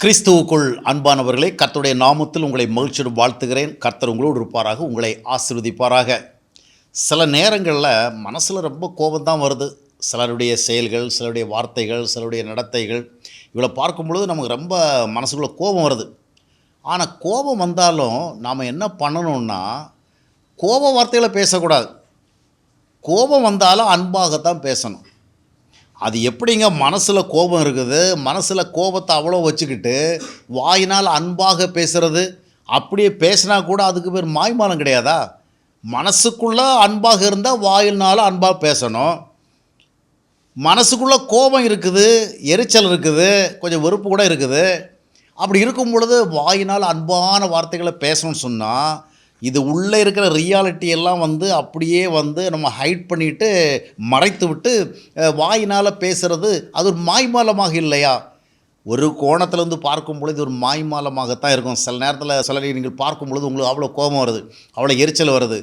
கிறிஸ்துவுக்குள் அன்பானவர்களே கர்த்தருடைய நாமத்தில் உங்களை மகிழ்ச்சியுடன் வாழ்த்துகிறேன். கர்த்தர் உங்களோடு இருப்பாராக உங்களை ஆசிர்வதிப்பாராக. சில நேரங்களில் மனசில் ரொம்ப கோபம் தான் வருது. சிலருடைய செயல்கள் சிலருடைய வார்த்தைகள் சிலருடைய நடத்தைகள் இவளை பார்க்கும் பொழுது நமக்கு ரொம்ப மனசுக்குள்ளே கோபம் வருது. ஆனால் கோபம் வந்தாலும் நாம் என்ன பண்ணணும்னா கோப வார்த்தைகளை பேசக்கூடாது. கோபம் வந்தாலும் அன்பாகத்தான் பேசணும். அது எப்படிங்க மனசில் கோபம் இருக்குது? மனசில் கோபத்தை அவ்வளோ வச்சுக்கிட்டு வாயினால் அன்பாக பேசுகிறது அப்படியே பேசினா கூட அதுக்கு பேர் மாய்மானம் கிடையாதா? மனசுக்குள்ளே அன்பாக இருந்தால் வாயினால் அன்பாக பேசணும். மனசுக்குள்ளே கோபம் இருக்குது எரிச்சல் இருக்குது கொஞ்சம் வெறுப்பு கூட இருக்குது. அப்படி இருக்கும் பொழுது வாயினால் அன்பான வார்த்தைகளை பேசணும்னு சொன்னால் இது உள்ளே இருக்கிற ரியாலிட்டி எல்லாம் வந்து அப்படியே வந்து நம்ம ஹைட் பண்ணிட்டு மறைத்து விட்டு வாயினால் பேசுகிறது அது ஒரு மாய்மாலமாக இல்லையா? ஒரு கோணத்துலேருந்து பார்க்கும் பொழுது ஒரு மாய்மாலமாகத்தான் இருக்கும். சில நேரத்தில் சில நீங்கள் பார்க்கும் பொழுது உங்களுக்கு அவ்வளோ கோபம் வருது அவ்வளோ எரிச்சல் வருது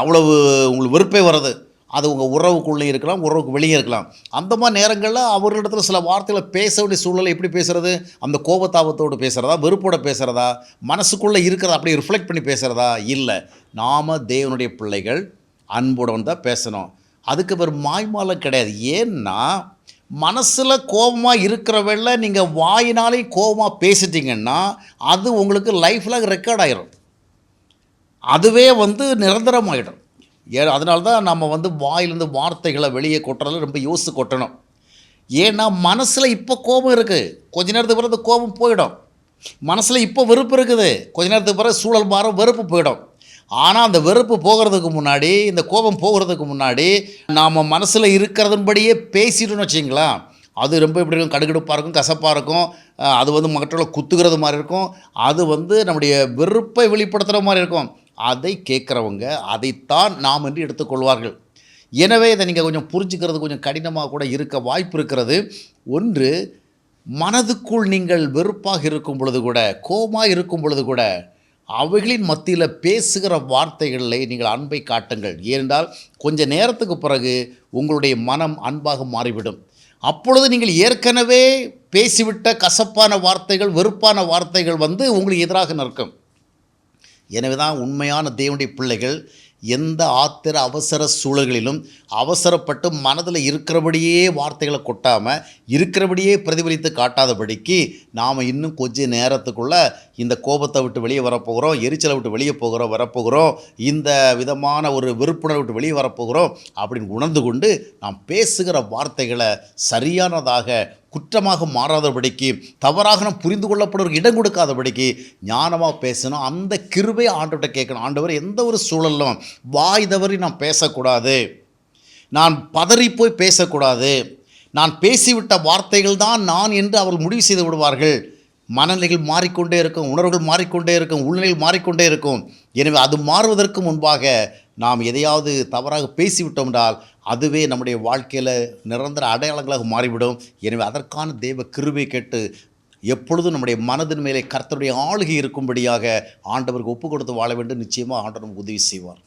அவ்வளவு உங்களுக்கு வெறுப்பே வருது அது உங்கள் உறவுக்குள்ளே இருக்கலாம் உறவுக்கு வெளியே இருக்கலாம். அந்த மாதிரி நேரங்களில் அவர்களிடத்தில் சில வார்த்தைகளை பேச வேண்டிய சூழ்நிலை எப்படி பேசுகிறது அந்த கோபத்தாபத்தோடு பேசுகிறதா வெறுப்போட பேசுகிறதா மனசுக்குள்ளே இருக்கிறத அப்படியே ரிஃப்ளெக்ட் பண்ணி பேசுகிறதா இல்லை. நாம் தேவனுடைய பிள்ளைகள் அன்புடன் தான் பேசணும். அதுக்கு பேர் மாய்மாலம் கிடையாது. ஏன்னா மனசில் கோபமாக இருக்கிறவள்ள நீங்கள் வாயினாலே கோபமாக பேசிட்டீங்கன்னா அது உங்களுக்கு லைஃப்பில் ரெக்கார்ட் ஆயிரும். அதுவே வந்து நிரந்தரமாகிடும் ஏ அதனால தான் நம்ம வந்து வாயிலிருந்து வார்த்தைகளை வெளியே கொட்டுறதுல ரொம்ப யோசித்து கொட்டணும். ஏன்னா மனசில் இப்போ கோபம் இருக்குது கொஞ்ச நேரத்துக்கு பிறகு அந்த கோபம் போயிடும். மனசில் இப்போ வெறுப்பு இருக்குது. கொஞ்ச நேரத்துக்கு பிறகு சூழல் மாறும் வெறுப்பு போயிடும். ஆனால் அந்த வெறுப்பு போகிறதுக்கு முன்னாடி இந்த கோபம் போகிறதுக்கு முன்னாடி நாம் மனசில் இருக்கிறதன்படியே பேசிட்டோம்னு வச்சிங்களேன் அது ரொம்ப எப்படி இருக்கும்? கடுகடுப்பாக இருக்கும் கசப்பாக இருக்கும். அது வந்து மற்றவங்களை குத்துகிறது மாதிரி இருக்கும். அது வந்து நம்முடைய வெறுப்பை வெளிப்படுத்துகிற மாதிரி இருக்கும். அதை கேட்குறவங்க அதைத்தான் நாம் என்று எடுத்துக்கொள்வார்கள். எனவே இதை நீங்கள் கொஞ்சம் புரிஞ்சுக்கிறது கொஞ்சம் கடினமாக கூட இருக்க வாய்ப்பு இருக்கிறது. ஒன்று மனதுக்குள் நீங்கள் வெறுப்பாக இருக்கும் பொழுது கூட கோபமாக இருக்கும் பொழுது கூட அவைகளின் மத்தியில் பேசுகிற வார்த்தைகளிலே நீங்கள் அன்பை காட்டுங்கள். ஏனென்றால் கொஞ்ச நேரத்துக்கு பிறகு உங்களுடைய மனம் அன்பாக மாறிவிடும். அப்பொழுது நீங்கள் ஏற்கனவே பேசிவிட்ட கசப்பான வார்த்தைகள் வெறுப்பான வார்த்தைகள் வந்து உங்களுக்கு எதிராக நிற்கும். எனவே தான் உண்மையான தேவனுடைய பிள்ளைகள் எந்த ஆத்திர அவசர சூழல்களிலும் அவசரப்பட்டு மனதில் இருக்கிறபடியே வார்த்தைகளை கொட்டாமல் இருக்கிறபடியே பிரதிபலித்து காட்டாதபடிக்கு நாம் இன்னும் கொஞ்ச நேரத்துக்குள்ளே இந்த கோபத்தை விட்டு வெளியே வரப்போகிறோம் எரிச்சலை விட்டு வெளியே போகிறோம் வரப்போகிறோம் இந்த விதமான ஒரு வெறுப்புணர்வை விட்டு வெளியே வரப்போகிறோம் அப்படின்னு உணர்ந்து கொண்டு நாம் பேசுகிற வார்த்தைகளை சரியானதாக குற்றமாக மாறாதபடிக்கு தவறாக நாம் புரிந்து கொள்ளப்படுவதற்கு இடம் கொடுக்காதபடிக்கு ஞானமாக பேசணும். அந்த கிருபை ஆண்டவர்கிட்ட கேட்கணும். ஆண்டவர் எந்த ஒரு சூழலும் வாய் தவறி நான் பேசக்கூடாது. நான் பதறி போய் பேசக்கூடாது. நான் பேசிவிட்ட வார்த்தைகள் தான் நான் என்று அவர்கள் முடிவு செய்து விடுவார்கள். மனநிலைகள் மாறிக்கொண்டே இருக்கும் உணர்வுகள் மாறிக்கொண்டே இருக்கும் உள்நிலைகள் மாறிக்கொண்டே இருக்கும். எனவே அது மாறுவதற்கு முன்பாக நாம் எதையாவது தவறாக பேசிவிட்டோம் என்றால் அதுவே நம்முடைய வாழ்க்கையில் நிரந்தர அடையாளங்களாக மாறிவிடும். எனவே அதற்கான தெய்வ கிருபை கேட்டு எப்பொழுதும் நம்முடைய மனதின் மேலே கர்த்தருடைய ஆளுகை இருக்கும்படியாக ஆண்டவருக்கு ஒப்பு கொடுத்து வாழ வேண்டும். நிச்சயமாக ஆண்டவர் உதவி செய்வார்.